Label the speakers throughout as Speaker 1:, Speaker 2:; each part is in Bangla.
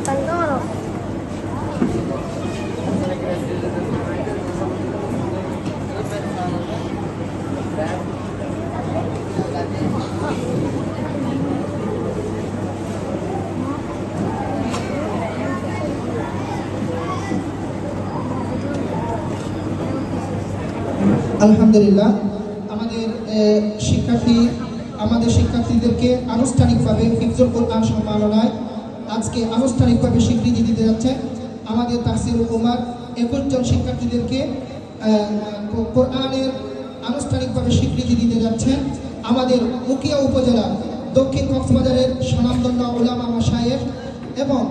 Speaker 1: Tandoro.
Speaker 2: আলহামদুলিল্লাহ আমাদের শিক্ষার্থী আমাদের শিক্ষার্থীদেরকে আনুষ্ঠানিকভাবে হিফজুল কোরআন সম্মাননায় আজকে আনুষ্ঠানিকভাবে স্বীকৃতি দিতে যাচ্ছে আমাদের তাহসিরুল কুমার একুশ জন শিক্ষার্থীদেরকে কোরআনের আনুষ্ঠানিকভাবে স্বীকৃতি দিতে যাচ্ছেন আমাদের উকিয়া উপজেলা দক্ষিণ কক্সবাজারের স্বনামধন্য ওলামা মাসায়ের এবং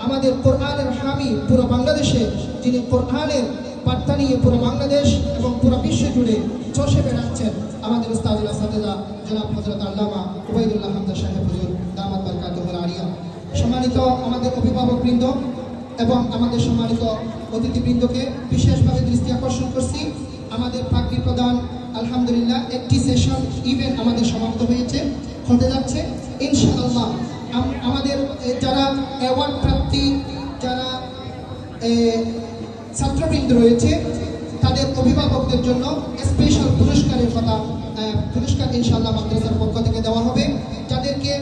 Speaker 2: আমাদের কোরআনের হামি পুরো বাংলাদেশে, যিনি কোরআনের বার্তা নিয়ে পুরো বাংলাদেশ এবং পুরো বিশ্ব জুড়ে চষে বেড়াচ্ছেন আমাদের উস্তাদুল্লাহ সাদেদা জনাব হজরত আল্লামা উবাইদুল্লাহ হামদা সাহেব হুজুর দামাত বারকাতুল আলিয়া সম্মানিত আমাদের অভিভাবকবৃন্দ এবং আমাদের সম্মানিত অতিথিবৃন্দকে বিশেষভাবে দৃষ্টি আকর্ষণ করছি। আমাদের পাগড়ি প্রদান, আলহামদুলিল্লাহ, একটি সেশন ইভেন্ট আমাদের সমাপ্ত হয়েছে, হতে যাচ্ছে। ইনশাআল্লাহ আমাদের যারা অ্যাওয়ার্ড প্রাপ্তি যারা ছাত্রবৃন্দ রয়েছে, তাদের অভিভাবকদের জন্য স্পেশাল পুরস্কারের কথা পুরস্কার ইনশাআল্লাহ মাদ্রাসার পক্ষ থেকে দেওয়া হবে। যাদেরকে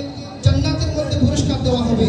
Speaker 2: জান্নাতের মধ্যে পুরস্কার দেওয়া হবে